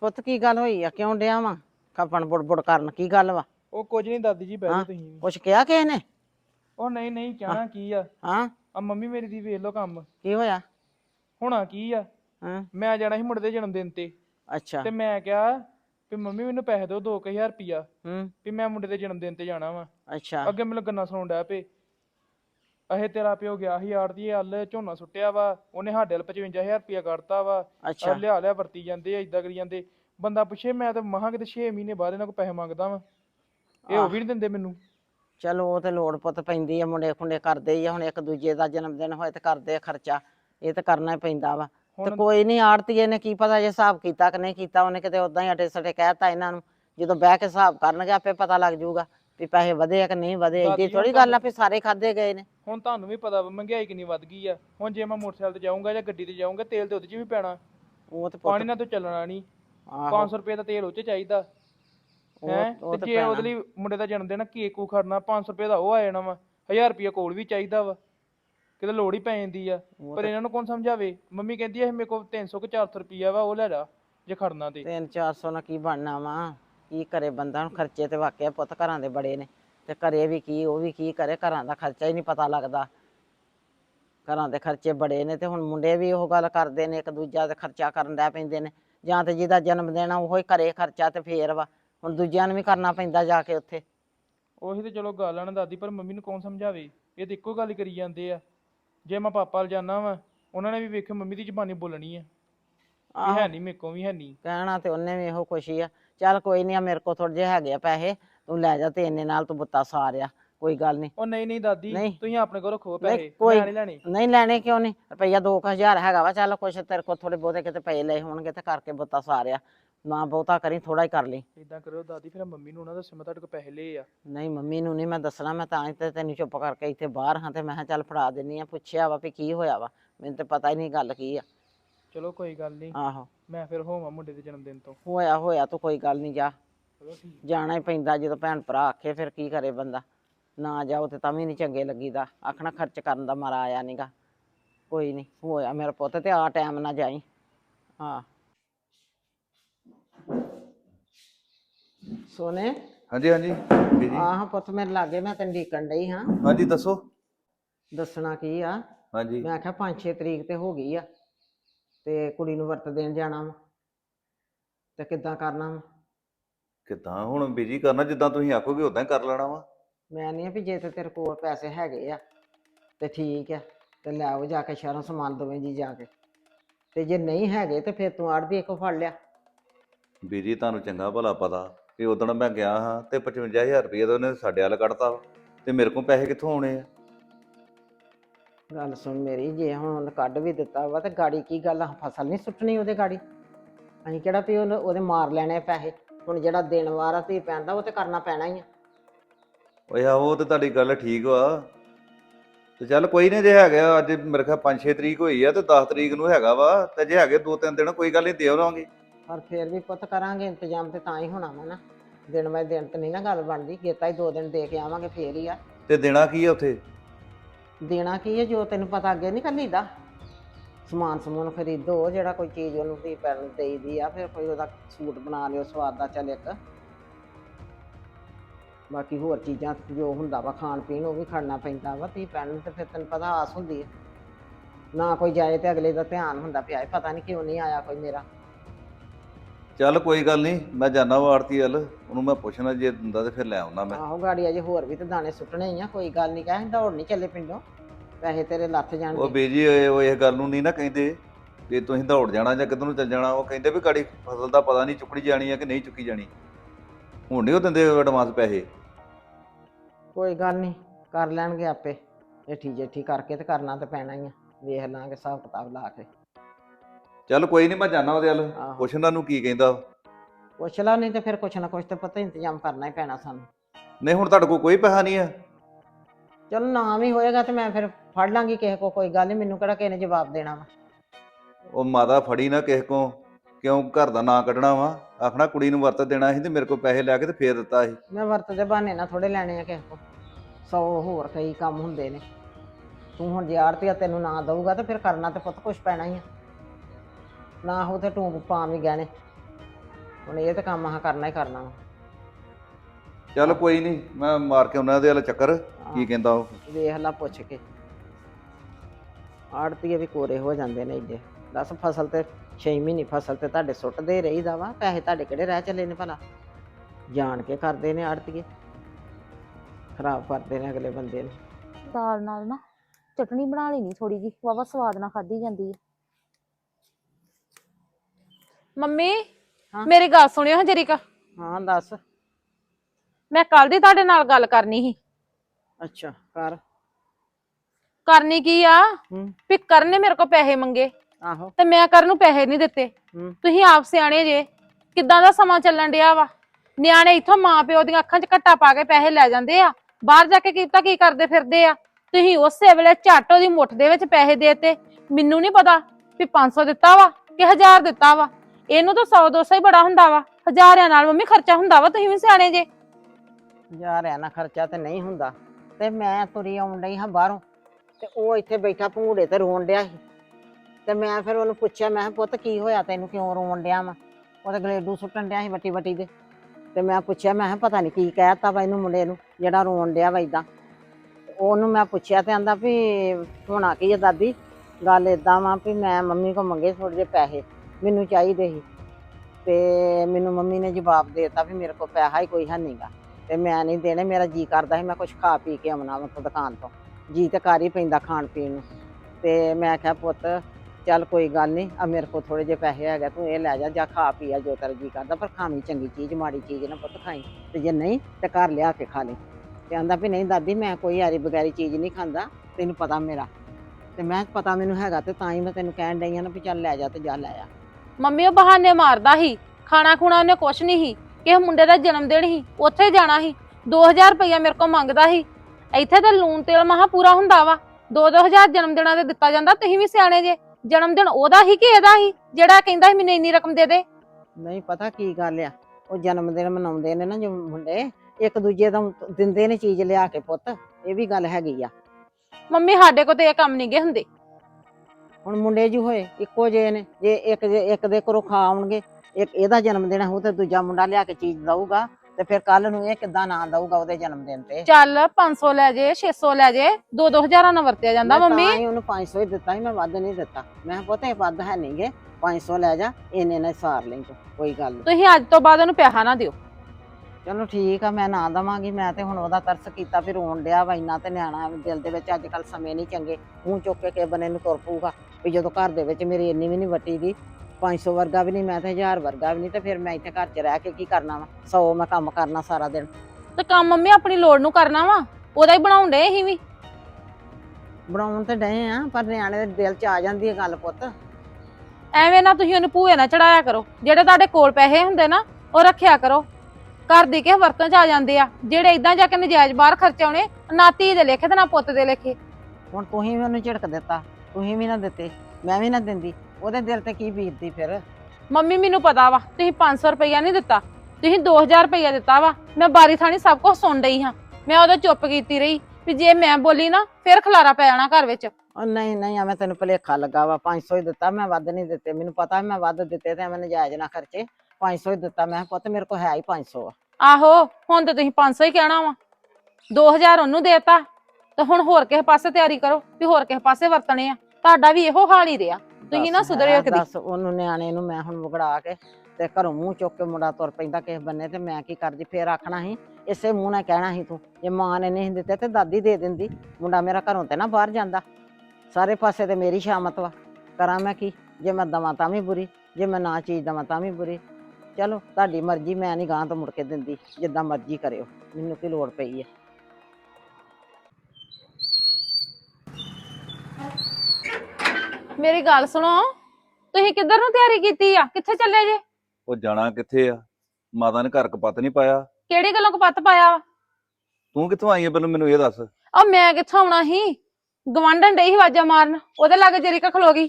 ਪੁੱਤ ਕੀ ਗੱਲ ਹੋਈ ਆ? ਕਿਉਂ ਡਿਆ ਵਾ? ਖਪਣ ਬੁੜਬੁੜ ਕਰਨ ਕੀ ਗੱਲ ਵਾ? ਉਹ ਕੁਝ ਨਹੀਂ ਦਾਦੀ ਜੀ ਹਾਂ ਜਾਓ ਤੁਸੀਂ। ਕੁਛ ਕਿਹਾ ਕਿਸੇ ਨੇ? ਉਹ ਨਹੀਂ ਨਹੀਂ ਕਹਿਣਾ ਕੀ ਆ? ਹਾਂ। ਆ ਮੰਮੀ ਮੇਰੀ ਦੀ ਵੇਖ ਲਓ ਕੰਮ। ਕੀ ਹੋਇਆ? ਹੋਣਾ ਕੀ ਆ? ਹਾਂ। ਮੈਂ ਜਾਣਾ ਸੀ ਮੁੰਡੇ ਦੇ ਜਨਮ ਦਿਨ ਤੇ। ਅੱਛਾ। ਤੇ ਮੈਂ ਕਿਹਾ ਵੀ ਮੰਮੀ ਮੈਨੂੰ ਪੈਸੇ ਦਿਓ 2000 ਰੁਪਿਆ ਹੂੰ। ਵੀ ਮੈਂ ਮੁੰਡੇ ਦੇ ਜਨਮ ਦਿਨ ਤੇ ਜਾਣਾ ਵਾ। ਅੱਛਾ। ਅੱਗੇ ਮੈਨੂੰ ਗੰਨਾ ਸੁਣਾਉਣ ਡਿਆ ਪਏ। ਅਹੇ ਤੇਰਾ ਪਿਓ ਗਿਆ ਸੀ ਆੜਦੀ ਹੱਲ ਝੋਨਾ ਸੁੱਟਿਆ ਵਾ ਉਹਨੇ ਸਾਡੇ ਹੱਲ 55000 ਰੁਪਿਆ ਕੱਢਤਾ ਵਾ। ਅੱਛਾ। ਲਿਆ ਲਿਆ ਵਰਤੀ ਜਾਂਦੇ ਆ ਇਦਾਂ ਕਰੀ ਜਾਂਦੇ। ਬੰਦਾ ਪੁੱਛੇ ਮੈਂ ਤਾਂ ਮਹਾਂ ਕਿਤੇ 6 ਮਹੀਨੇ ਬਾਅਦ ਇਹਨਾਂ ਕੋਲ ਪੈਸੇ ਮੰਗਦਾ ਵਾ। ਇਹ ਉਹ ਵੀ ਨਹੀਂ ਦਿੰਦੇ ਮੈਨੂੰ। ਚਲੋ ਉਹ ਤੇ ਲੋੜ ਪੁੱਤ ਪੈਂਦੀ ਆ ਮੁੰਡੇ ਖੁੰਡੇ ਕਰਦੇ ਹੀ ਆ। ਹੁਣ ਇੱਕ ਦੂਜੇ ਦਾ ਜਨਮ ਦਿਨ ਹੋਏ ਤੇ ਕਰਦੇ ਆ ਖਰਚਾ। ਇਹ ਤੇ ਕਰਨਾ ਹੀ ਪੈਂਦਾ ਵਾ। ਤੇ ਕੋਈ ਨਹੀਂ ਆੜਤੀਏ ਨੇ ਕੀ ਪਤਾ ਜੇ ਹਿਸਾਬ ਕੀਤਾ ਕਿ ਨਹੀਂ ਕੀਤਾ ਉਹਨੇ ਕਿਤੇ ਉਦਾਂ ਹੀ ਅਟੇ ਸਟੇ ਕਹਿਤਾ ਇਹਨਾਂ ਨੂੰ ਜਦੋਂ ਬਹਿ ਕੇ ਹਿਸਾਬ ਕਰਨਗੇ ਆਪੇ ਪਤਾ ਲੱਗ ਜਾਊਗਾ ਵੀ ਪੈਸੇ ਵਧੇ ਆ ਕਿ ਨਹੀਂ ਵਧੇ ਏਡੀ ਥੋੜੀ ਗੱਲ ਆ ਵੀ ਸਾਰੇ ਖਾਦੇ ਗਏ ਨੇ। ਹੁਣ ਤੁਹਾਨੂੰ ਵੀ ਪਤਾ ਵਾ ਮਹਿੰਗਾਈ ਕਿੰਨੀ ਵੱਧ ਗਈ ਆ। ਹੁਣ ਜੇ ਮੈਂ ਮੋਟਰਸਾਈਕਲ ਤੇ ਜਾਊਂਗਾ ਜਾਂ ਗੱਡੀ ਤੇ ਜਾਊਂਗਾ ਤੇਲ ਤੇ ਉਹਦੇ 'ਚ ਵੀ ਪੈਣਾ। ਉਹ ਤੇ ਪਾਣੀ ਨਾਲ ਤਾਂ ਚੱਲਣਾ ਨਹੀਂ ਆਹੋ। 500 ਰੁਪਏ ਦਾ ਤੇਲ ਉਹ 'ਚ ਚਾਹੀਦਾ। ਉਹ- ਹੈ? ਤੇ ਜੇ ਉਹਦੇ ਲਈ ਮੁੰਡੇ ਦਾ ਜਨਮ ਦਿਨ ਕੇਕ ਕੂ ਖੜਨਾ 500 ਰੁਪਏ ਦਾ ਉਹ ਆ ਜਾਣਾ ਵਾ। 1000 ਰੁਪਏ ਕੋਲ ਵੀ ਚਾਹੀਦਾ ਵਾ। ਕਿਤੇ ਲੋੜ ਹੀ ਪੈ ਜਾਂਦੀ ਆ। ਪਰ ਇਹਨਾਂ ਨੂੰ ਕੌਣ ਸਮਝਾਵੇ? ਮੰਮੀ ਕਹਿੰਦੀ ਐ ਮੇਰੇ ਕੋਲ 300 ਕਿ 400 ਰੁਪਿਆ ਵਾ ਉਹ ਲੈ ਜਾ ਜੇ ਖੜਨਾ ਤੇ। ਤਿੰਨ 400 ਨਾਲ ਕੀ ਬਣਨਾ ਵਾ? ਕੀ ਕਰੇ ਬੰਦਾ? ਹੁਣ ਖਰਚੇ ਤੇ ਵਾਕਿਆ ਪੁੱਤ ਘਰਾਂ ਦੇ ਬੜੇ ਨੇ। ਤੇ ਕਰੇ ਵੀ ਕੀ ਉਹ ਵੀ ਕੀ ਕਰੇ? ਘਰਾਂ ਦਾ ਖਰਚਾ ਹੀ ਨਹੀਂ ਪਤਾ ਲੱਗਦਾ। ਘਰਾਂ ਦੇ ਖਰਚੇ ਬੜੇ ਨੇ ਤੇ ਹੁਣ ਮੁੰਡੇ ਵੀ ਉਹ ਗੱਲ ਕਰਦੇ ਨੇ ਇੱਕ ਦੂਜਾ ਤੇ ਖਰਚਾ ਕਰਨ ਲੱਗ ਪੈਂਦੇ ਨੇ। ਜਾਂ ਤੇ ਜਿਹਦਾ ਜਨਮ ਦਿਨ ਆ ਉਹੋ ਹੀ ਕਰੇ ਖਰਚਾ ਤੇ ਫੇਰ ਵਾ। ਹੁਣ ਦੂਜਿਆਂ ਨੂੰ ਵੀ ਕਰਨਾ ਪੈਂਦਾ ਜਾ ਕੇ ਉੱਥੇ। ਉਹੀ ਤੇ ਚਲੋ ਗੱਲ ਆ ਨਾ ਦਾਦੀ ਪਰ ਮੰਮੀ ਨੂੰ ਕੌਣ ਸਮਝਾਵੇ? ਇਹ ਤੇ ਇੱਕੋ ਗੱਲ ਕਰੀ ਜਾਂਦੇ ਆ। ਜੇ ਮੈਂ ਪਾਪਾ ਵੱਲ ਜਾਣਾ ਵਾ ਉਹਨਾਂ ਨੇ ਵੀ ਵੇਖਿਓ ਮੰਮੀ ਦੀ ਜ਼ਬਾਨੀ ਬੋਲਣੀ ਆ। ਵੀ ਹੈ ਨਹੀਂ ਮੇਰੇ ਕੋਲ ਵੀ ਹੈ ਨਹੀਂ ਕਹਿਣਾ ਤੇ ਉਹਨੇ ਵੀ ਇਹੋ ਕੁਛ ਹੀ ਆ। ਚੱਲ ਕੋਈ ਨਹੀਂ ਆ ਮੇਰੇ ਕੋਲ ਥੋੜੇ ਜਿਹੇ ਹੈਗੇ ਆ ਪੈਸੇ ਤੂੰ ਲੈ ਜਾ ਤੇ ਇੰਨੇ ਨਾਲ ਤੂੰ ਬੁੱਤਾ ਸਾਰਿਆ ਕੋਈ ਗੱਲ ਨਹੀਂ ਉਹ ਨਹੀਂ ਨਹੀਂ ਦਾਦੀ ਨਹੀਂ। ਤੁਸੀਂ ਆਪਣੇ ਕੋਲ ਰੱਖੋ ਪੈਸੇ ਕੋਈ- ਮੈਂ ਨਹੀਂ ਲੈਣੇ। ਨਹੀਂ ਲੈਣੇ ਕਿਉਂ ਨਹੀਂ ਰੁਪਈਆ 2000 ਹੈਗਾ ਵਾ ਚੱਲ ਕੁਛ ਤੇਰੇ ਕੋਲ ਥੋੜੇ ਬਹੁਤੇ ਕਿਤੇ ਪਏ ਲਏ ਹੋਣਗੇ ਤੇ ਕਰਕੇ ਬੁੱਤਾ ਸਾਰਿਆ। ਨਾ ਬਹੁਤਾ ਕਰੀ ਥੋੜਾ ਹੀ ਕਰ ਲਈ। ਇਦਾਂ ਕਰੋ ਦਾਦੀ ਫਿਰ ਮੰਮੀ ਨੂੰ ਨਾ ਦੱਸੋ ਮੈਂ ਤੁਹਾਡੇ ਕੋਲ ਪੈਸੇ ਲਏ ਆ। ਨਹੀਂ ਮੰਮੀ ਨੂੰ ਨਹੀਂ ਮੈਂ ਦੱਸਣਾ ਮੈਂ ਤਾਂ ਹੀ ਤੇ ਤੈਨੂੰ ਚੁੱਪ ਕਰਕੇ ਇੱਥੇ ਬਾਹਰ ਹਾਂ ਤੇ ਮੈਂ ਕਿਹਾ ਚੱਲ ਫੜਾ ਦਿੰਨੀ ਆ ਪੁੱਛਿਆ ਵਾ ਵੀ ਕੀ ਹੋਇਆ ਵਾ ਮੈਨੂੰ ਤੇ ਪਤਾ ਹੀ ਨਹੀਂ ਗੱਲ ਕੀ ਆ। ਚਲੋ ਕੋਈ ਗੱਲ ਨਹੀਂ ਆਹੋ। ਮੈਂ ਫਿਰ ਹੋਵਾਂ ਮੁੰਡੇ ਦੇ ਜਨਮ ਦਿਨ ਤੋਂ। ਹੋਇਆ ਹੋਇਆ ਤੂੰ ਕੋਈ ਗੱਲ ਨਹੀਂ ਜਾ। ਚਲੋ ਠੀਕ ਜਾਣਾ ਹੀ ਪੈਂਦਾ ਜਦੋਂ ਭੈਣ ਭਰਾ ਆਖੇ ਫਿਰ ਕੀ ਕਰੇ ਬੰਦਾ। ਨਾ ਜਾਓ ਤੇ ਤਾਂ ਵੀ ਨਹੀਂ ਚੰਗੇ ਲੱਗੀਦਾ ਆਖਣਾ ਖਰਚ ਕਰਨ ਦਾ ਮਾਰਾ ਆਇਆ ਨੀਗਾ ਕੋਈ ਨਹੀਂ ਹੋਇਆ ਮੇਰਾ ਪੁੱਤ ਤੇ ਆ ਟਾਈਮ ਨਾ ਜਾਈ। ਹਾਂ। ਸੋਨੇ? ਹਾਂਜੀ ਹਾਂਜੀ ਬੀਜੀ। ਆਹ ਪੁੱਤ ਮੇਰੇ ਲਾਗੇ ਮੈਂ ਤੈਨੂੰ ਢੀਕਣ ਡਈ ਹਾਂ। ਹਾਂਜੀ ਦੱਸੋ। ਦੱਸਣਾ ਕੀ ਆ? ਹਾਂਜੀ। ਮੈਂ ਆਖਿਆ 5-6 ਤਰੀਕ ਤੇ ਹੋ ਗਈ ਆ ਤੇ ਕੁੜੀ ਨੂੰ ਵਰਤ ਦੇਣ ਜਾਣਾ ਵਾ। ਤੇ ਕਿੱਦਾਂ ਕਰਨਾ ਵਾ? ਕਿਦਾਂ ਹੁਣ ਬੀਜੀ ਕਰਨਾ ਜਿੱਦਾਂ ਤੁਸੀਂ ਆਖੋਗੇ ਉਦਾਂ ਹੀ ਕਰ ਲੈਣਾ ਵਾ। ਮੈਂ ਨਹੀਂ ਵੀ ਜੇ ਤੇ ਤੇਰੇ ਕੋਲ ਪੈਸੇ ਹੈਗੇ ਆ ਤੇ ਠੀਕ ਆ ਤੇ ਲੈ ਆਓ ਜਾ ਕੇ ਸ਼ਹਿਰੋਂ ਸਮਾਨ ਦੋਵੇਂ ਜੀ ਜਾ ਕੇ। ਤੇ ਜੇ ਨਹੀਂ ਹੈਗੇ ਤੇ ਫਿਰ ਤੂੰ ਆੜਦੀ ਇੱਕੋ ਫੜ ਲਿਆ। ਬੀਜੀ ਤੁਹਾਨੂੰ ਚੰਗਾ ਭਲਾ ਪਤਾ। ਕਿ ਉਦੋਂ ਮੈਂ ਗਿਆ ਹਾਂ ਤੇ 55000 ਰੁਪਏ ਤਾਂ ਉਹਨੇ ਸਾਡੇ ਵੱਲ ਕੱਢਤਾ ਵਾ। ਤੇ ਮੇਰੇ ਕੋਲ ਪੈਸੇ ਕਿੱਥੋਂ ਆਉਣੇ ਆ? ਗੱਲ ਸੁਣ ਮੇਰੀ ਜੇ ਹੁਣ ਉਹਨੇ ਕੱਢ ਵੀ ਦਿੱਤਾ ਵਾ ਤੇ ਗਾੜੀ ਕੀ ਗੱਲ ਆ? ਫਸਲ ਨਹੀਂ ਸੁੱਟਣੀ ਉਹਦੇ ਗਾੜੀ। ਅਸੀਂ ਕਿਹੜਾ ਵੀ ਉਹਨੇ- ਉਹਦੇ ਮਾਰ ਲੈਣੇ ਪੈਸੇ। ਹੁਣ ਜਿਹੜਾ ਦੇਣ ਵਾਰਾ ਧੀ ਪੈਂਦਾ ਉਹ ਤੇ ਕਰਨਾ ਪੈਣਾ ਹੀ ਆ। ਓਏ ਆ ਉਹ ਤੇ ਤੁਹਾਡੀ ਗੱਲ ਠੀਕ ਵਾ। ਤੇ ਚੱਲ ਕੋਈ ਨਹੀਂ ਜੇ ਹੈਗਾ ਅੱਜ ਮੇਰੇ ਖਿਆਲ 5-6 ਤਰੀਕ ਹੋਈ ਆ ਤੇ 10 ਤਰੀਕ ਨੂੰ ਹੈਗਾ ਵਾ। ਤੇ ਜੇ ਹੈਗੇ 2-3 ਦਿਨ ਕੋਈ ਗੱਲ ਨਹੀਂ ਦੇ ਆਵਾਂਗੇ ਪਰ ਫਿਰ ਵੀ ਪੁੱਤ ਕਰਾਂਗੇ ਇੰਤਜ਼ਾਮ ਤੇ ਤਾਂ ਹੀ ਹੋਣਾ ਵਾ ਨਾ। ਦਿਨ ਬਾਏ ਦਿਨ ਤੇ ਨਹੀਂ ਨਾ ਗੱਲ ਬਣਦੀ ਗੇਤਾ ਹੀ ਦੋ ਦਿਨ ਦੇ ਕੇ ਆਵਾਂਗੇ ਫੇਰ ਹੀ ਆ। ਤੇ ਦੇਣਾ ਕੀ ਆ ਉੱਥੇ? ਦੇਣਾ ਕੀ ਹੈ ਜੋ ਤੈਨੂੰ ਪਤਾ ਅੱਗੇ ਨਹੀਂ ਕੱਲੀਦਾ ਸਮਾਨ ਸਮੂਨ ਖਰੀਦੋ ਜਿਹੜਾ ਕੋਈ ਚੀਜ਼ ਉਹਨੂੰ ਦੀ ਪੈਣ ਦੇਈਦੀ ਆ ਫਿਰ ਕੋਈ ਉਹਦਾ ਸੂਟ ਬਣਾ ਲਿਓ ਸਵਾਦ ਦਾ ਚੱਲ ਇੱਕ। ਬਾਕੀ ਹੋਰ ਚੀਜ਼ਾਂ ਜੋ ਹੁੰਦਾ ਵਾ ਖਾਣ ਪੀਣ ਉਹ ਵੀ ਖੜਨਾ ਪੈਂਦਾ ਵਾ ਤੀ ਪੈਣ ਤੇ ਫਿਰ ਤੈਨੂੰ ਪਤਾ ਆਸ ਹੁੰਦੀ ਹੈ ਨਾ ਕੋਈ ਜਾਏ ਤੇ ਅਗਲੇ ਦਾ ਧਿਆਨ ਹੁੰਦਾ ਪਿਆ ਪਤਾ ਨਹੀਂ ਕਿਉਂ ਨਹੀਂ ਆਇਆ ਕੋਈ ਮੇਰਾ। ਚੱਲ ਕੋਈ ਗੱਲ ਨਹੀਂ ਮੈਂ ਜਾਣਾ ਵਾ ਆੜਤੀ ਵੱਲ ਉਹਨੂੰ ਮੈਂ ਪੁੱਛਣਾ ਜੇ ਦਿੰਦਾ ਤੇ ਫਿਰ ਲੈ ਆਉਣਾ ਮੈਂ। ਆਹੋ ਗਾੜੀ ਅਜੇ ਹੋਰ ਵੀ ਤੇ ਦਾਣੇ ਸੁੱਟਣੇ ਹੀ ਆ ਕੋਈ ਗੱਲ ਨਹੀਂ ਕਹੇ ਦੌੜ ਨਹੀਂ ਚੱਲੇ ਪਿੰਡੋਂ। ਪੈਸੇ ਤੇਰੇ ਲੱਥ ਉਹ ਜਾਣਗੇ ਬੀਜੀ ਇਹ- ਉਹ ਇਸ ਗੱਲ ਨੂੰ ਨਹੀਂ ਨਾ ਕਹਿੰਦੇ ਵੀ ਤੁਸੀਂ ਦੌੜ ਜਾਣਾ ਜਾਂ ਕਿੱਧਰ ਨੂੰ ਚੱਲ ਜਾਣਾ ਉਹ ਕਹਿੰਦੇ ਵੀ ਗਾੜੀ ਫਸਲ ਦਾ ਪਤਾ ਨਹੀਂ ਚੁੱਕਣੀ ਜਾਣੀ ਆ ਕਿ ਨਹੀਂ ਚੁੱਕੀ ਜਾਣੀ। ਹੁਣ ਨਹੀਂ ਉਹ ਦਿੰਦੇ ਐਡਵਾਂਸ ਪੈਸੇ। ਕੋਈ ਗੱਲ ਨਹੀਂ ਕਰ ਲੈਣਗੇ ਆਪੇ। ਏਠੀ ਜੇਠੀ ਕਰਕੇ ਤੇ ਕਰਨਾ ਤੇ ਪੈਣਾ ਹੀ ਆ। ਵੇਖ ਲਾਂਗੇ ਹਿਸਾਬ ਕਿਤਾਬ ਲਾ ਕੇ। ਚੱਲ ਕੋਈ ਨਹੀਂ ਮੈਂ ਜਾਣਾ ਉਹਦੇ ਵੱਲ। ਆਹੋ। ਪੁੱਛਣਾ ਨੂੰ ਕੀ ਕਹਿੰਦਾ ਪੁੱਛ ਲਾ ਨਹੀਂ ਤੇ ਫਿਰ ਕੁਛ ਨਾ ਕੁਛ ਤੇ ਪਤਾ ਇੰਤਜ਼ਾਮ ਕਰਨਾ ਹੀ ਪੈਣਾ ਸਾਨੂੰ। ਨਹੀਂ ਹੁਣ ਤੁਹਾਡੇ ਕੋਲ ਕੋਈ ਪੈਸਾ ਨਹੀਂ ਆ। ਚਲੋ ਨਾ ਵੀ ਹੋਏਗਾ ਤੇ ਮੈਂ ਫਿਰ ਫੜ ਲਾਂਗੀ ਕਿਸੇ ਕੋ ਕੋਈ ਗੱਲ ਨਹੀਂ ਮੈਨੂੰ ਕਿਹੜਾ ਕਿਸੇ ਨੇ ਜਵਾਬ ਦੇਣਾ ਵਾ। ਉਹ ਮਾਤਾ ਫੜੀ ਨਾ ਕਿਸੇ ਕੋ ਕਿਉਂ ਘਰ ਦਾ ਨਾਂ ਕੱਢਣਾ ਵਾ? ਆਖਣਾ ਕੁੜੀ ਨੂੰ ਵਰਤ ਦੇਣਾ ਸੀ ਤੇ ਮੇਰੇ ਕੋਲ ਪੈਸੇ ਲੈ ਕੇ ਤੇ ਫੇਰ ਦਿੱਤਾ ਸੀ। ਮੈਂ ਵਰਤ ਦੇ ਬਹਾਨੇ ਨਾਲ ਥੋੜੇ ਲੈਣੇ ਆ ਕਿਸੇ ਕੋ ਸੌ ਹੋਰ ਕਈ ਕੰਮ ਹੁੰਦੇ ਨੇ। ਤੂੰ ਹੁਣ ਜੇ ਆੜਤੀਆ ਤੈਨੂੰ ਨਾ ਦਊਗਾ ਤੇ ਫਿਰ ਕਰਨਾ ਤੇ ਪੁੱਤ ਕੁਛ ਪੈਣਾ ਹੀ ਆ। ਨਾ ਹੋ ਤੇ ਟੂੰ ਪਾ ਵੀ ਗਹਿਣੇ। ਹੁਣ ਇਹ ਤੇ ਕੰਮ ਆ ਕਰਨਾ ਹੀ ਕਰਨਾ ਵਾ। ਚੱਲ ਕੋਈ ਨਹੀਂ ਮੈਂ ਮਾਰ ਕੇ ਉਹਨਾਂ ਦੇ ਵਾਲਾ ਚੱਕਰ ਕੀ ਕਹਿੰਦਾ ਉਹ। ਵੇਖ ਲਾ ਪੁੱਛ ਕੇ। ਆੜਤੀਏ ਵੀ ਕੋਰੇ ਹੋ ਜਾਂਦੇ ਨੇ ਇੱਡੇ। ਦੱਸ ਫਸਲ ਤੇ 6 ਮਹੀਨੇ ਫਸਲ ਤੇ ਤੁਹਾਡੇ ਸੁੱਟਦੇ ਰਹੀਦਾ ਵਾ ਪੈਸੇ ਤੁਹਾਡੇ ਕਿਹੜੇ ਰਹਿ ਚੱਲੇ ਨੇ ਭਲਾ? ਜਾਣ ਕੇ ਕਰਦੇ ਨੇ ਆੜਤੀਏ ਖਰਾਬ ਕਰਦੇ ਨੇ ਅਗਲੇ ਬੰਦੇ ਨੂੰ। ਦਾਲ ਨਾਲ ਨਾ ਚਟਣੀ ਬਣਾ ਲੈਣੀ ਥੋੜੀ ਜੀ ਵਾਵਾ ਸਵਾਦ ਨਾਲ ਖਾਧੀ ਜਾਂਦੀ ਹੈ। ਮੰਮੀ ਹਾਂ? ਮੇਰੀ ਗੱਲ ਸੁਣਿਓ ਹਾਂ ਜਰੀਕਾ। ਹਾਂ ਦੱਸ। ਮੈਂ ਕੱਲ ਦੀ ਤੁਹਾਡੇ ਨਾਲ ਗੱਲ ਕਰਨੀ ਸੀ। ਅੱਛਾ ਕਰ। ਕਰਨੀ ਕੀ ਆ? ਹੂੰ। ਵੀ ਕਰਨ ਨੇ ਮੇਰੇ ਕੋਲ ਪੈਸੇ ਮੰਗੇ। ਆਹੋ। ਤੇ ਮੈਂ ਕਰਨ ਨੂੰ ਪੈਸੇ ਨਹੀਂ ਦਿੱਤੇ। ਹੂੰ। ਤੁਸੀਂ ਆਪ ਸਿਆਣੇ ਜੇ। ਕਿੱਦਾਂ ਦਾ ਸਮਾਂ ਚੱਲਣ ਡਿਆ ਵਾ? ਨਿਆਣੇ ਇੱਥੋਂ ਮਾਂ ਪਿਓ ਦੀਆਂ ਅੱਖਾਂ 'ਚ ਘੱਟਾ ਪਾ ਕੇ ਪੈਸੇ ਲੈ ਜਾਂਦੇ ਆ। ਬਾਹਰ ਜਾ ਕੇ ਕੀਤਾ ਕੀ ਕਰਦੇ ਫਿਰਦੇ ਆ? ਤੁਸੀਂ ਉਸੇ ਵੇਲੇ ਝੱਟ ਉਹਦੀ ਮੁੱਠ ਦੇ ਵਿੱਚ ਪੈਸੇ ਦੇਤੇ। ਮੈਨੂੰ ਨਹੀਂ ਪਤਾ ਵੀ 500 ਦਿੱਤਾ ਵਾ ਕਿ 1000 ਦਿੱਤਾ ਵਾ। ਇਹਨੂੰ ਤਾਂ 100 200 ਹੀ ਬੜਾ ਹੁੰਦਾ ਵਾ ਹਜ਼ਾਰਿਆਂ ਨਾਲ ਮੰਮੀ ਖਰਚਾ ਹੁੰਦਾ ਵਾ ਤੁਸੀਂ ਵੀ ਸਿਆਣੇ ਜੇ। ਜਾ ਰਿਆ ਨਾ ਖਰਚਾ ਤੇ ਨਹੀਂ ਹੁੰਦਾ ਤੇ ਮੈਂ ਤੁਰੀ ਆਉਣ ਡਈ ਹਾਂ ਬਾਹਰੋਂ ਤੇ ਉਹ ਇੱਥੇ ਬੈਠਾ ਭੂੜੇ ਤੇ ਰੋਣ ਡਿਆ ਸੀ। ਤੇ ਮੈਂ ਫਿਰ ਉਹਨੂੰ ਪੁੱਛਿਆ ਮੈਂ ਕਿਹਾ, ਪੁੱਤ ਕੀ ਹੋਇਆ ਤੈਨੂੰ? ਕਿਉਂ ਰੋਣ ਡਿਆ ਵਾ? ਉਹ ਤੇ ਗਲੇਡੂ ਸੁੱਟਣ ਡਿਆ ਸੀ ਵੱਟੀ ਵੱਟੀ ਦੇ। ਤੇ ਮੈਂ ਪੁੱਛਿਆ ਮੈਂ ਕਿਹਾ ਪਤਾ ਨਹੀਂ ਕੀ ਕਹਿਤਾ ਵਾ ਇਹਨੂੰ ਮੁੰਡੇ ਨੂੰ ਜਿਹੜਾ ਰੋਣ ਡਿਆ ਵਾ ਇਦਾਂ ਉਹਨੂੰ ਮੈਂ ਪੁੱਛਿਆ ਤੇ ਆਂਦਾ ਵੀ ਹੋਣਾ ਕੀ ਆ ਦਾਦੀ? ਗੱਲ ਇਦਾਂ ਵਾ ਵੀ ਮੈਂ ਮੰਮੀ ਕੋ ਮੰਗੇ ਥੋੜੇ ਜਿਹੇ ਪੈਸੇ। ਮੈਨੂੰ ਚਾਹੀਦੇ ਸੀ। ਤੇ ਮੈਨੂੰ ਮੰਮੀ ਨੇ ਜਵਾਬ ਦੇ ਦਿੱਤਾ ਵੀ ਮੇਰੇ ਕੋਲ ਪੈਸਾ ਹੀ ਕੋਈ ਹੈ ਨਹੀਂਗਾ ਤੇ ਮੈਂ ਨਹੀਂ ਦੇਣੇ, ਮੇਰਾ ਜੀ ਕਰਦਾ ਸੀ, ਮੈਂ ਕੁਝ ਖਾ ਪੀ ਕੇ ਆਉਣਾ ਮਤਲਬ ਦੁਕਾਨ ਤੋਂ। ਜੀ ਤੇ ਕਰ ਹੀ ਪੈਂਦਾ ਖਾਣ ਪੀਣ ਨੂੰ। ਤੇ ਮੈਂ ਕਿਹਾ, ਪੁੱਤ, ਚੱਲ ਕੋਈ ਗੱਲ ਨਹੀਂ ਆ ਮੇਰੇ ਕੋਲ ਥੋੜੇ ਜਿਹੇ ਪੈਸੇ ਹੈਗੇ, ਤੂੰ ਇਹ ਲੈ ਜਾ, ਜਾਂ ਖਾ ਪੀ ਆ ਜੋ ਤੇਰਾ ਜੀ ਕਰਦਾ, ਪਰ ਖਾਣੀ ਚੰਗੀ ਚੀਜ਼, ਮਾੜੀ ਚੀਜ਼ ਨਾ ਪੁੱਤ ਖਾਈ। ਤੇ ਜੇ ਨਹੀਂ, ਤੇ ਘਰ ਲਿਆ ਕੇ ਖਾ ਲਈ। ਤੇ ਆਂਦਾ ਵੀ ਨਹੀਂ ਦਾਦੀ, ਮੈਂ ਕੋਈ ਆਰੀ ਬਗੈਰੀ ਚੀਜ਼ ਨਹੀਂ ਖਾਂਦਾ, ਤੈਨੂੰ ਪਤਾ ਮੇਰਾ। ਤੇ ਮੈਂ ਪਤਾ ਮੈਨੂੰ ਹੈਗਾ ਤੇ ਤਾਂ ਹੀ ਮੈਂ ਤੈਨੂੰ ਕਹਿਣ ਡਈ ਆ ਨਾ ਵੀ ਚੱਲ ਲੈ ਜਾ ਤੇ ਜਾ ਲੈ ਆ। ਮੰਮੀ ਉਹ ਬਹਾਨੇ ਮਾਰਦਾ ਸੀ। ਖਾਣਾ ਖੁਣਾ ਉਹਨੇ ਕੁਛ ਨਹੀਂ ਸੀ। ਕਿਸੇ ਮੁੰਡੇ ਦਾ ਜਨਮ ਦਿਨ ਸੀ। ਉੱਥੇ ਜਾਣਾ ਸੀ। 2000 ਰੁਪਇਆ ਮੇਰੇ ਕੋਲ ਮੰਗਦਾ ਸੀ। ਇੱਥੇ ਤਾਂ ਲੂਣ ਤੇਲ ਮਹਾ ਪੂਰਾ ਹੁੰਦਾ ਵਾ। 2-2000 ਜਨਮ ਦਿਨਾਂ ਦੇ ਦਿੱਤਾ ਜਾਂਦਾ। ਤੁਸੀਂ ਵੀ ਸਿਆਣੇ ਜੇ। ਜਨਮ ਦਿਨ ਉਹਦਾ ਹੀ ਕਿ ਇਹਦਾ ਹੀ ਜਿਹੜਾ ਕਹਿੰਦਾ ਸੀ ਮੈਨੂੰ ਇੰਨੀ ਰਕਮ ਦੇ ਦੇ। ਨਹੀਂ ਪਤਾ ਕੀ ਗੱਲ ਆ। ਉਹ ਜਨਮ ਦਿਨ ਮਨਾਉਂਦੇ ਨੇ ਨਾ ਜੋ ਮੁੰਡੇ। ਇੱਕ ਦੂਜੇ ਦਾ ਦਿੰਦੇ ਨੇ ਚੀਜ਼ ਲਿਆ ਕੇ ਪੁੱਤ। ਇਹ ਵੀ ਗੱਲ ਹੈਗੀ ਆ। ਮੰਮੀ ਸਾਡੇ ਕੋਲ ਤੇ ਇਹ ਕੰਮ ਨਹੀਂ ਗੇ ਹੁੰਦੇ। ਹੁਣ ਮੁੰਡੇ ਜੀ ਹੋਏ ਇੱਕੋ ਜਿਹੇ ਨੇ ਜੇ ਇੱਕ ਜੇ ਇੱਕ ਦੇ ਘਰੋਂ ਖਾ ਆਉਣਗੇ ਇੱਕ ਇਹਦਾ ਜਨਮ ਦਿਨ ਹੋਊ ਤੇ ਦੂਜਾ ਮੁੰਡਾ ਲਿਆ ਕੇ ਚੀਜ਼ ਦਊਗਾ ਤੇ ਫਿਰ ਕੱਲ ਨੂੰ ਇਹ ਕਿੱਦਾਂ ਨਾਂ ਦਊਗਾ ਉਹਦੇ ਜਨਮ ਦਿਨ ਤੇ? ਚੱਲ 500 ਲੈ ਜੇ 600 ਲੈ ਜੇ 2-2 ਹਜ਼ਾਰਾਂ ਨਾਲ ਵਰਤਿਆ ਜਾਂਦਾ ਮੈਂ ਮੰਮੀ। ਹੀ ਉਹਨੂੰ 500 ਹੀ ਦਿੱਤਾ ਸੀ ਮੈਂ ਵੱਧ ਨਹੀਂ ਦਿੱਤਾ। ਮੈਂ ਕਿਹਾ ਪੁੱਤ ਇਹ ਵੱਧ ਹੈ ਨਹੀਂਗੇ 500 ਲੈ ਜਾ ਇਹਨੇ ਨਾਲ ਸਾਰ ਲਈ ਤੂੰ ਕੋਈ ਗੱਲ ਨਹੀਂ ਤੁਸੀਂ ਅੱਜ ਤੋਂ ਬਾਅਦ ਉਹਨੂੰ ਪੈਸਾ ਨਾ ਦਿਓ। ਚਲੋ ਠੀਕ ਆ ਮੈਂ ਨਾ ਦਵਾਂਗੀ ਮੈਂ ਤੇ ਹੁਣ ਉਹਦਾ ਤਰਸ ਕੀਤਾ ਵੀ ਰੋਣ ਡਿਆ ਵਾ ਇੰਨਾ ਤੇ ਨਿਆਣਾ ਦਿਲ ਦੇ ਵਿੱਚ ਅੱਜ ਕੱਲ ਸਮੇਂ ਨਹੀਂ ਚੰਗੇ ਮੂੰਹ ਚੁੱਕ ਕੇ ਕਿਸੇ ਬੰਨੇ ਨੂੰ ਤੁਰ ਪਊਗਾ ਵੀ ਜਦੋਂ ਘਰ ਦੇ ਵਿੱਚ ਮੇਰੀ ਇੰਨੀ ਵੀ ਨਹੀਂ ਵੱਟੀ ਦੀ 500 ਵਰਗਾ ਵੀ ਨਹੀਂ ਮੈਂ ਤੇ 1000 ਵਰਗਾ ਵੀ ਨਹੀਂ ਤੇ ਫਿਰ ਮੈਂ ਇੱਥੇ ਘਰ 'ਚ ਰਹਿ ਕੇ ਕੀ ਕਰਨਾ ਵਾ? 100 ਮੈਂ ਕੰਮ ਕਰਨਾ ਸਾਰਾ ਦਿਨ। ਤੇ ਕੰਮ ਮੰਮੀ ਆਪਣੀ ਲੋੜ ਨੂੰ ਕਰਨਾ ਵਾ ਉਹਦਾ ਹੀ ਬਣਾਉਣ ਡਏ ਅਸੀਂ ਵੀ? ਬਣਾਉਣ ਤੇ ਡਏ ਆ ਪਰ ਨਿਆਣੇ ਦੇ ਦਿਲ 'ਚ ਆ ਜਾਂਦੀ ਹੈ ਗੱਲ ਪੁੱਤ। ਐਵੇਂ ਨਾ ਤੁਸੀਂ ਉਹਨੂੰ ਭੂਏ ਨਾ ਚੜਾਇਆ ਕਰੋ ਜਿਹੜੇ ਤੁਹਾਡੇ ਕੋਲ ਪੈਸੇ ਹੁੰਦੇ ਨਾ ਉਹ ਰੱਖਿਆ ਕਰੋ। ਘਰ ਦੀ ਕਿਸੇ ਵਰਤੋਂ ਚ ਆ ਜਾਂਦੇ ਆ। ਜਿਹੜੇ ਇਦਾਂ ਜਾ ਕੇ ਨਜਾਇਜ਼ ਬਾਹਰ ਖਰਚਾਉਣੇ ਨਾ ਧੀ ਦੇ ਲੇਖੇ ਤੇ ਨਾ ਪੁੱਤ ਦੇ ਲੇਖੇ। ਹੁਣ ਤੁਸੀਂ ਵੀ ਉਹਨੂੰ ਝਿੜਕ ਦਿੱਤਾ ਤੁਸੀਂ ਵੀ ਨਾ ਦਿੱਤੇ ਮੈਂ ਵੀ ਨਾ ਦਿੰਦੀ ਉਹਦੇ ਦਿਲ ਤੇ ਕੀ ਬੀਤਦੀ ਫਿਰ? ਮੰਮੀ ਮੈਨੂੰ ਪਤਾ ਵਾ ਤੁਸੀਂ 500 ਰੁਪਇਆ ਨਹੀਂ ਦਿੱਤਾ ਤੁਸੀਂ 2000 ਰੁਪਇਆ ਦਿੱਤਾ ਵਾ ਮੈਂ ਬਾਰੀ ਥਾਣੀ ਸਭ ਕੁਝ ਸੁਣ ਰਹੀ ਹਾਂ। ਮੈਂ ਉਦੋਂ ਚੁੱਪ ਕੀਤੀ ਰਹੀ ਵੀ ਜੇ ਮੈਂ ਬੋਲੀ ਨਾ ਫਿਰ ਖਲਾਰਾ ਪੈ ਜਾਣਾ ਘਰ ਵਿੱਚ। ਉਹ ਨਹੀਂ ਨਹੀਂ ਐਵੇਂ ਤੈਨੂੰ ਭੁਲੇਖਾ ਲੱਗਾ ਵਾ 500 ਹੀ ਦਿੱਤਾ ਮੈਂ ਵੱਧ ਨਹੀਂ ਦਿੱਤੇ ਮੈਨੂੰ ਪਤਾ ਮੈਂ ਵੱਧ ਦਿੱਤੇ ਤੇ ਐਵੇਂ ਨਜਾਇਜ਼ ਨਾ ਖਰਚੇ। 500 ਹੀ ਦਿੱਤਾ। ਮੈਂ ਕਿਹਾ ਪੁੱਤ ਮੇਰੇ ਕੋਲ ਹੈ ਹੀ 500 ਆ ਆਹੋ ਹੁਣ ਤੇ ਤੁਸੀਂ 500 ਹੀ ਕਹਿਣਾ ਵਾ। 2000 ਉਹਨੂੰ ਦੇਤਾ। ਤੇ ਹੁਣ ਹੋਰ ਕਿਸੇ ਪਾਸੇ ਤਿਆਰੀ ਕਰੋ ਵੀ ਹੋਰ ਕਿਸੇ ਪਾਸੇ ਵਰਤਣੇ ਆ। ਤੁਹਾਡਾ ਵੀ ਇਹੋ ਹਾਲ ਹੀ ਰਿਹਾ। ਤੁਸੀਂ ਨਾ ਦੱਸ ਸੁਧਰਿਓ ਕਦੀ ਦੱਸ ਉਹਨੂੰ ਨਿਆਣੇ ਨੂੰ ਮੈਂ ਹੁਣ ਵਿਗੜਾ ਕੇ ਤੇ ਘਰੋਂ ਮੂੰਹ ਚੁੱਕ ਕੇ ਮੁੰਡਾ ਤੁਰ ਪੈਂਦਾ ਕਿਸੇ ਬੰਨੇ ਤੇ ਮੈਂ ਕੀ ਕਰਦੀ ਫੇਰ ਆਖਣਾ ਸੀ ਇਸੇ ਮੂੰਹ ਨਾਲ ਕਹਿਣਾ ਸੀ ਤੂੰ ਜੇ ਮਾਂ ਨੇ ਨਹੀਂ ਦਿੱਤੇ ਤੇ ਦਾਦੀ ਦੇ ਦਿੰਦੀ। ਮੁੰਡਾ ਮੇਰਾ ਘਰੋਂ ਤੇ ਨਾ ਬਾਹਰ ਜਾਂਦਾ। ਸਾਰੇ ਪਾਸੇ ਤੇ ਮੇਰੀ ਸ਼ਾਮਤ ਵਾ। ਕਰਾਂ ਮੈਂ ਕੀ? ਜੇ ਮੈਂ ਦਵਾਂ ਤਾਂ ਵੀ ਬੁਰੀ ਜੇ ਮੈਂ ਨਾ ਚੀਜ਼ ਦਵਾਂ ਤਾਂ ਵੀ ਬੁਰੀ। ਚਲੋ ਤੁਹਾਡੀ ਮਰਜ਼ੀ ਮੈਂ ਨਹੀਂ ਗਾਂ ਤੋਂ ਮੁੜ ਕੇ ਦਿੰਦੀ ਜਿੱਦਾਂ ਮਰਜ਼ੀ ਕਰਿਓ ਮੈਨੂੰ ਕੀ ਲੋੜ ਪਈ ਹੈ ਮੇਰੀ ਗੱਲ ਸੁਣੋ ਤੁਸੀਂ ਕਿੱਧਰ ਨੂੰ ਤਿਆਰੀ ਕੀਤੀ ਆ? ਕਿੱਥੇ ਚੱਲੇ ਜੇ? ਉਹ ਜਾਣਾ ਕਿੱਥੇ ਆ? ਮਾਤਾ ਨੇ ਘਰ ਕਪੱਤ ਨਹੀਂ ਪਾਇਆ? ਕਿਹੜੀ ਗੱਲੋਂ ਕਪੱਤ ਪਾਇਆ ਵਾ? ਤੂੰ ਕਿੱਥੋਂ ਆਈ ਹੈ ਪਹਿਲਾਂ ਮੈਨੂੰ ਇਹ ਦੱਸ। ਆ ਮੈਂ ਕਿੱਥੋਂ ਆਉਣਾ ਸੀ? ਗਵਾਂਢਣ ਡਈ ਸੀ ਵਾਜਾ ਮਾਰਨ ਉਹਦੇ ਲਾਗੇ ਜਰੀਕਾ ਖਲੋ ਗਈ।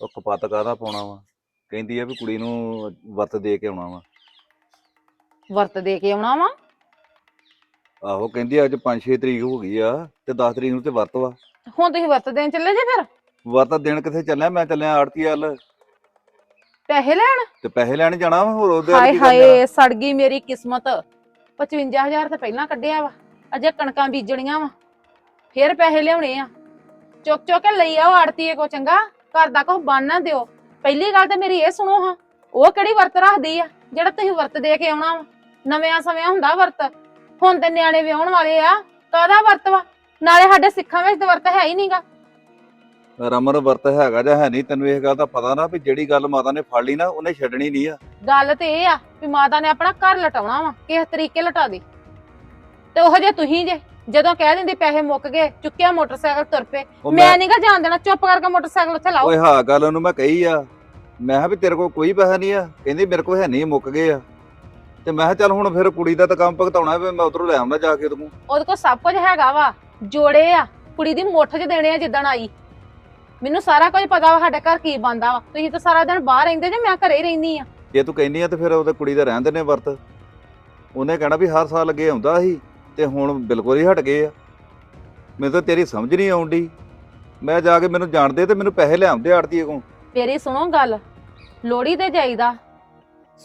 ਉਹ ਕਪੱਤ ਕਾਹਦਾ ਪਾਉਣਾ ਵਾ? ਕਹਿੰਦੀ ਆ ਵੀ ਕੁੜੀ ਨੂੰ ਵਰਤ ਦੇ ਕੇ ਆਉਣਾ ਵਾ। ਵਰਤ ਦੇ ਕੇ ਆਉਣਾ ਵਾ? ਆਹੋ ਕਹਿੰਦੀ ਅੱਜ 5-6 ਤਰੀਕ ਹੋ ਗਈ ਆ ਤੇ 10 ਤਰੀਕ ਨੂੰ ਤੇ ਵਰਤ ਵਾ। ਹੁਣ ਤੁਸੀਂ ਵਰਤ ਦੇਣ ਚੱਲੇ ਜੇ ਫਿਰ? ਵਰਤ ਦਿਨ ਕਿੱਥੇ ਚੱਲਿਆ? ਮੈਂ ਚੱਲਿਆ ਆੜਤੀ ਵੱਲ। ਪੈਸੇ ਲੈਣ? ਤੇ ਪੈਸੇ ਲੈਣ ਜਾਣਾ ਵਾ ਹੋਰ ਉਹਦੇ ਵੱਲ ਹਾਏ ਕੀ ਕਰਨ? ਜਾਣਾ? ਹਾਏ ਸੜ ਗਈ ਮੇਰੀ ਕਿਸਮਤ। 55000 ਤਾਂ ਪਹਿਲਾਂ ਕੱਢਿਆ ਵਾ। ਅਜੇ ਕਣਕਾਂ ਬੀਜਣੀਆਂ ਵਾ। ਫੇਰ ਪੈਸੇ ਲਿਆਉਣੇ ਆ। ਚੁੱਕ ਚੁੱਕ ਕੇ ਲਈ ਆਓ ਆੜਤੀਏ ਕੋ ਚੰਗਾ। ਘਰ ਦਾ ਕੁਛ ਬੰਨ ਨਾ ਦਿਓ। ਪਹਿਲੀ ਗੱਲ ਤੇ ਮੇਰੀ ਇਹ ਸੁਣੋ ਹਾਂ ਉਹ ਕਿਹੜੀ ਵਰਤ ਰੱਖਦੀ ਆ ਜਿਹੜਾ ਤੁਸੀਂ ਵਰਤ ਦੇ ਕੇ ਆਉਣਾ ਵਾ? ਨਵਿਆਂ ਸਮਿਆਂ ਹੁੰਦਾ ਵਰਤ। ਹੁਣ ਤੇ ਨਿਆਣੇ ਵਿਆਹਣ ਵਾਲੇ ਆ ਕਾਹਦਾ ਵਰਤ ਵਾ? ਨਾਲੇ ਸਾਡੇ ਸਿੱਖਾਂ ਵਿੱਚ ਤਾਂ ਵਰਤ ਹੈ ਹੀ ਨਹੀਂਗਾ ਰਮਨ ਵਰਤ ਹੈਗਾ ਜਾਂ ਹੈ ਨਹੀਂ ਤੈਨੂੰ ਇਹ ਗੱਲ ਦਾ ਪਤਾ ਨਾ ਵੀ ਜਿਹੜੀ ਗੱਲ ਮਾਤਾ ਨੇ ਫੜ ਲਈ ਨਾ ਉਹਨੇ ਛੱਡਣੀ ਨਹੀਂ ਆ। ਗੱਲ ਤੇ ਇਹ ਆ ਵੀ ਮਾਤਾ ਨੇ ਆਪਣਾ ਘਰ ਲਟਾਉਣਾ ਵਾ ਕਿਸ ਤਰੀਕੇ ਲਟਾ ਦੇ। ਤੇ ਉਹ ਜੇ ਤੁਸੀਂ ਜੇ ਜਦੋਂ ਕਹਿ ਦਿੰਦੀ ਪੈਸੇ ਮੁੱਕ ਗਏ ਚੁੱਕਿਆ ਮੋਟਰਸਾਈਕਲ ਤੁਰ ਪਏ ਉਹ ਮੈਂ ਨਹੀਂਗਾ ਜਾਣ ਦੇਣਾ ਚੁੱਪ ਕਰਕੇ ਮੋਟਰਸਾਈਕਲ ਉੱਥੇ ਲਾਓ। ਓਏ ਹਾਂ ਗੱਲ ਉਹਨੂੰ ਮੈਂ ਕਹੀ ਆ ਮੈਂ ਕਿਹਾ ਵੀ ਤੇਰੇ ਕੋਲ ਕੋਈ ਪੈਸਾ ਨਹੀਂ ਆ। ਕਹਿੰਦੀ ਮੇਰੇ ਕੋਲ ਹੈ ਨਹੀਂ ਮੁੱਕ ਗਏ ਆ। ਤੇ ਮੈਂ ਕਿਹਾ ਚੱਲ ਹੁਣ ਫਿਰ ਕੁੜੀ ਦਾ ਤਾਂ ਕੰਮ ਭਗਤਾਉਣਾ ਵੀ ਮੈਂ ਉਧਰੋਂ ਲੈ ਆਉਂਦਾ ਜਾ ਕੇ ਤੂੰ ਉਹਦੇ ਕੋਲ ਸਭ ਕੁਝ ਹੈਗਾ ਵਾ ਜੋੜੇ ਆ। ਕੁੜੀ ਦੀ ਮੁੱਠ 'ਚ ਦੇਣੇ ਆ ਜਿੱਦਣ ਆਈ। ਮੈਨੂੰ ਸਾਰਾ ਕੁਝ ਪਤਾ ਵਾ ਸਾਡੇ ਘਰ ਕੀ ਬੰਦਾ ਵਾ। ਤੁਸੀਂ ਤਾਂ ਸਾਰਾ ਦਿਨ ਬਾਹਰ ਰਹਿੰਦੇ ਜੇ ਮੈਂ ਘਰੇ ਹੀ ਰਹਿੰਦੀ ਆ। ਜੇ ਤੂੰ ਕਹਿੰਦੀ ਆ ਤੇ ਫਿਰ ਉਹਦੇ ਕੁੜੀ ਦਾ ਰਹਿਣ ਦਿੰਦੇ ਵਰਤ। ਉਹਨੇ ਕਹਿਣਾ ਵੀ ਹਰ ਸਾਲ ਅੱਗੇ ਆਉਂਦਾ ਸੀ ਤੇ ਹੁਣ ਬਿਲਕੁਲ ਹੀ ਹਟ ਗਏ ਆ। ਮੈਨੂੰ ਤਾਂ ਤੇਰੀ ਸਮਝ ਨਹੀਂ ਆਉਂਦੀ। ਮੈਂ ਜਾ ਕੇ ਮੈਨੂੰ ਜਾਣਦੇ ਤੇ ਮੈਨੂੰ ਪੈਸੇ ਲਿਆਉਂਦੇ ਆੜਤੀਏ ਕੋਲ। ਮੇਰੀ ਸੁਣੋ ਗੱਲ ਲੋੜੀ ਤੇ ਜਾਈਦਾ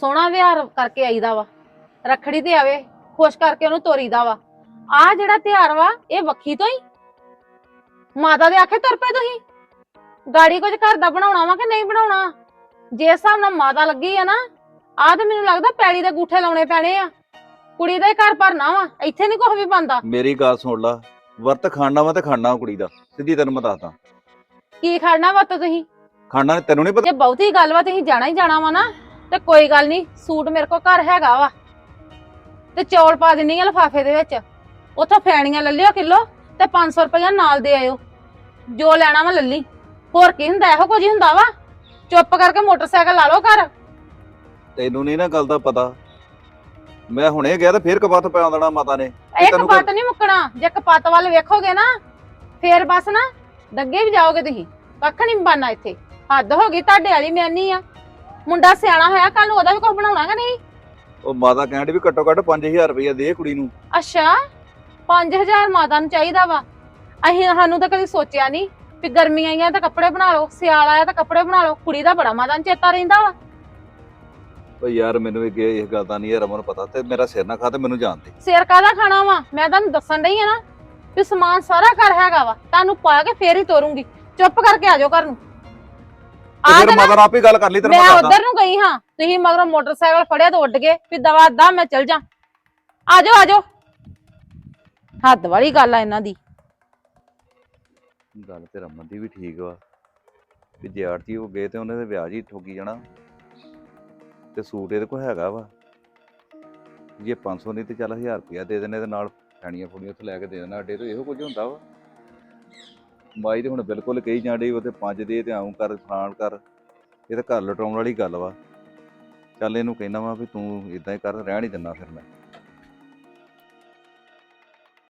ਸੋਹਣਾ ਵਿਹਾਰ ਕਰਕੇ ਆਈਦਾ ਵਾ ਰੱਖੜੀ ਤੇ ਆਵੇ ਖੁਸ਼ ਕਰਕੇ ਉਹਨੂੰ ਤੋਰੀਦਾ ਵਾ। ਆ ਜਿਹੜਾ ਤਿਉਹਾਰ ਵਾ ਇਹ ਵੱਖੀ ਤੋਂ ਹੀ? ਮਾਤਾ ਦੇ ਆਖੇ ਤੁਰ ਪਏ ਤੁਸੀਂ? ਗਾੜੀ ਕੁਝ ਘਰ ਦਾ ਬਣਾਉਣਾ ਵਾ ਕਿ ਨਹੀਂ ਬਣਾਉਣਾ? ਜੇ ਹਿਸਾਬ ਨਾਲ ਮਾਤਾ ਲੱਗੀ ਆ ਨਾ ਆ ਤੇ ਮੈਨੂੰ ਲੱਗਦਾ ਪੈੜੀ ਦੇ ਗੂਠੇ ਲਾਉਣੇ ਪੈਣੇ ਆ। ਕੁੜੀ ਦਾ ਹੀ ਘਰ ਭਰਨਾ ਵਾ ਇੱਥੇ ਨਹੀਂ ਕੁਝ ਵੀ ਬੰਦਾ ਮੇਰੀ ਗੱਲ ਸੁਣ ਲਾ ਵਰਤ ਖਾਣਾ ਵਾ ਤੇ ਖਾਣਾ ਕੁੜੀ ਦਾ ਸਿੱਧੀ ਤੈਨੂੰ ਮੈਂ ਦੱਸਦਾ। ਕੀ ਖੜਨਾ ਵਾ ਤੁਸੀਂ? ਖਾਣਾ ਤੈਨੂੰ ਨਹੀਂ ਪਤਾ। ਜੇ ਬਹੁਤੀ ਗੱਲ ਵਾ ਤੁਸੀਂ ਜਾਣਾ ਹੀ ਜਾਣਾ ਵਾ ਨਾ ਤੇ ਕੋਈ ਗੱਲ ਨਹੀਂ ਸੂਟ ਮੇਰੇ ਕੋਲ ਘਰ ਹੈਗਾ ਵਾ। ਤੇ ਚੌਲ ਪਾ ਦਿੰਨੀ ਆ ਲਫਾਫੇ ਦੇ ਵਿੱਚ। ਉਥੋਂ ਫੈਣੀਆਂ ਲੈ ਲਿਓ ਕਿਲੋ ਤੇ 500 ਰੁਪਇਆ ਨਾਲ ਦੇ ਆਇਓ। ਜੋ ਲੈਣਾ ਵਾ ਲੱਲੀ ਹੋਰ ਕੀ ਹੁੰਦਾ ਇਹੋ ਕੁਝ ਹੀ ਹੁੰਦਾ ਵਾ? ਚੁੱਪ ਕਰਕੇ ਮੋਟਰਸਾਈਕਲ ਲਾ ਲਓ ਘਰ। ਤੈਨੂੰ ਨਹੀਂ ਨਾ ਗੱਲ ਦਾ ਪਤਾ। ਮੈਂ ਹੁਣੇ ਗਿਆ ਤੇ ਫੇਰ ਕਪੱਤ ਪਾ ਦੇਣਾ ਮਾਤਾ ਨੇ। ਇੱਕ ਤੈਨੂੰ ਪੱਤ ਨਹੀਂ ਮੁੱਕਣਾ। ਜੇ ਕਪੱਤ ਵੱਲ ਵੇਖੋਗੇ ਨਾ ਫੇਰ ਬਸ ਨਾ ਡੱਗੇ ਵੀ ਜਾਓਗੇ ਤੁਸੀਂ। ਕੱਖ ਨਹੀਂ ਬਣਨਾ ਇੱਥੇ। ਹੱਦ ਹੋ ਗਈ ਤੁਹਾਡੇ ਵਾਲੀ ਮੈਨੀ ਆ। ਮੁੰਡਾ ਸਿਆਣਾ ਹੋਇਆ ਕੱਲ ਉਹਦਾ ਵੀ ਕੁਝ ਬਣਾਉਣਾ ਕਿ ਨਹੀਂ? ਉਹ ਮਾਤਾ ਕਹਿੰਦੀ ਵੀ ਘੱਟੋ ਘੱਟ 5000 ਰੁਪਇਆ ਦੇ ਕੁੜੀ ਨੂੰ। ਅੱਛਾ 5000 ਮਾਤਾ ਨੂੰ ਚਾਹੀਦਾ ਵਾ। ਅਸੀਂ ਸਾਨੂੰ ਤਾਂ ਕਦੀ ਸੋਚਿਆ ਨਹੀਂ ਵੀ ਗਰਮੀ ਆਈਆਂ ਤਾਂ ਕੱਪੜੇ ਬਣਾ ਲਓ ਸਿਆਲ ਆਇਆ ਤਾਂ ਕੱਪੜੇ ਬਣਾ ਲਓ ਕੁੜੀ ਦਾ ਬੜਾ ਮਾਤਾ ਨੂੰ ਚੇਤਾ ਰਹਿੰਦਾ ਵਾ। ਓ ਯਾਰ ਮੈਨੂੰ ਇਹ ਇਹ ਗੱਲ ਦਾ ਨਹੀਂ ਰਮਨ ਪਤਾ ਤੇ ਮੇਰਾ ਸਿਰ ਨਾ ਖਾ ਤੇ ਮੈਨੂੰ ਜਾਣ ਦੇ। ਸਿਰ ਕਾਹਦਾ ਖਾਣਾ ਵਾ? ਮੈਂ ਤੁਹਾਨੂੰ ਦੱਸਣ ਡਈ ਆ ਨਾ ਵੀ ਸਮਾਨ ਸਾਰਾ ਘਰ ਹੈਗਾ ਵਾ ਤੁਹਾਨੂੰ ਪਾ ਕੇ ਫੇਰ ਹੀ ਤੋਰੂੰਗੀ। ਚੁੱਪ ਕਰਕੇ ਆ ਜਾਓ ਘਰ ਨੂੰ। ਤੇ ਆ ਫਿਰ ਆਪੇ ਗੱਲ ਕਰ ਲਈ ਤੇਰੇ ਮੈਂ ਉਧਰ ਨੂੰ ਗਈ ਹਾਂ ਤੁਸੀਂ ਮਗਰੋਂ ਮੋਟਰਸਾਈਕਲ ਫੜਿਆ ਤਾਂ ਉੱਡ ਗਏ ਵੀ ਦਵਾ ਦਾ ਮੈਂ ਚਲ ਜਾ। ਆ ਜਾਓ ਆ ਜਾਓ ਹੱਦ ਵਾਲੀ ਗੱਲ ਆ ਇਹਨਾਂ ਦੀ। ਗੱਲ ਤੇ ਰਮਨ ਦੀ ਵੀ ਠੀਕ ਵਾ ਵੀ ਜੇ ਆਰਤੀ ਹੋ ਗਏ ਤੇ ਉਹਨੇ ਤੇ ਵਿਆਜ ਹੀ ਠੋਕੀ ਜਾਣਾ। ਤੇ ਸੂਟ ਇਹਦੇ ਕੋਲ ਹੈਗਾ ਵਾ। ਜੇ 500 ਨਹੀਂ ਤੇ ਚੱਲ 1000 ਰੁਪਇਆ ਦੇ ਦੇਣੇ ਤੇ ਨਾਲ ਫੈਣੀਆਂ ਫੁੜੀਆਂ ਉੱਥੇ ਲੈ ਕੇ ਦੇ ਦੇਣਾ ਅੱਡੇ ਤੋਂ ਇਹੋ ਕੁਝ ਹੁੰਦਾ ਵਾ। ਮਾਈ ਤੇ ਹੁਣ ਬਿਲਕੁਲ ਕਹੀ ਜਾਂਦੀ ਉਹ ਤੇ ਪੰਜ ਦੇ ਤੇ ਆਉਂ ਕਰ, ਫਲਾਣ ਕਰ। ਇਹ ਤਾਂ ਘਰ ਲਟਾਉਣ ਵਾਲੀ ਗੱਲ ਵਾ। ਚੱਲ ਇਹਨੂੰ ਕਹਿਣਾ ਵਾ ਵੀ ਤੂੰ ਇਦਾਂ ਹੀ ਕਰ, ਰਹਿਣ ਹੀ ਦਿੰਦਾ ਫਿਰ ਮੈਂ।